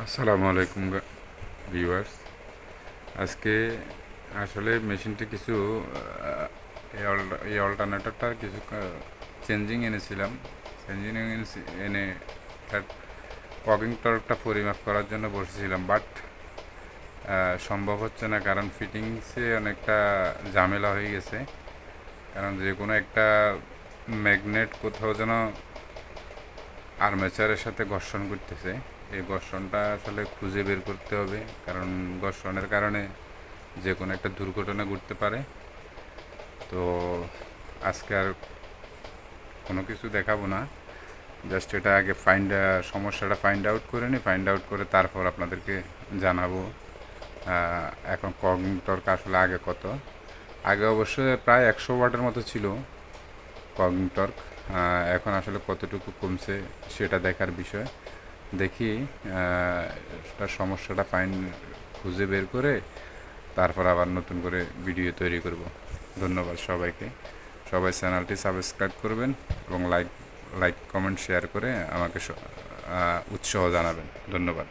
আসসালামু আলাইকুম ভিউয়ার্স আজকে আসলে মেশিনটি কিছু এই অল- অল্টারনেটরটা কিছু চেঞ্জিং এনেছিলাম। চেঞ্জিং এনে তার কগিং টর্কটা পরিমাপ করার জন্য বসেছিলাম বাট সম্ভব হচ্ছে না কারণ ফিটিংসে অনেকটা ঝামেলা হয়ে গেছে। কারণ যে কোনো একটা ম্যাগনেট কোথাও যেন আর্মেচারের সাথে ঘর্ষণ করতেছে। এই ঘর্ষণটা আসলে খুঁজে বের করতে হবে, কারণ ঘর্ষণের কারণে যে কোনো একটা দুর্ঘটনা ঘটতে পারে। তো আজকে আর কোনো কিছু দেখাবো না। জাস্ট এটা আগে ফাইন্ড সমস্যাটা ফাইন্ড আউট করে নিই ফাইন্ড আউট করে তারপর আপনাদেরকে জানাব এখন কগনিটর্ক আসলে আগে কত। আগে অবশ্যই প্রায় একশো ওয়াটের মতো ছিল কগিং টর্ক এখন আসলে কতটুকু কমছে সেটা দেখার বিষয়। দেখি তার সমস্যাটা ফাইন খুঁজে বের করে তারপর আবার নতুন করে ভিডিও তৈরি করব। ধন্যবাদ সবাইকে। সবাই চ্যানেলটি সাবস্ক্রাইব করবেন এবং লাইক লাইক কমেন্ট শেয়ার করে আমাকে উৎসাহ জানাবেন। ধন্যবাদ।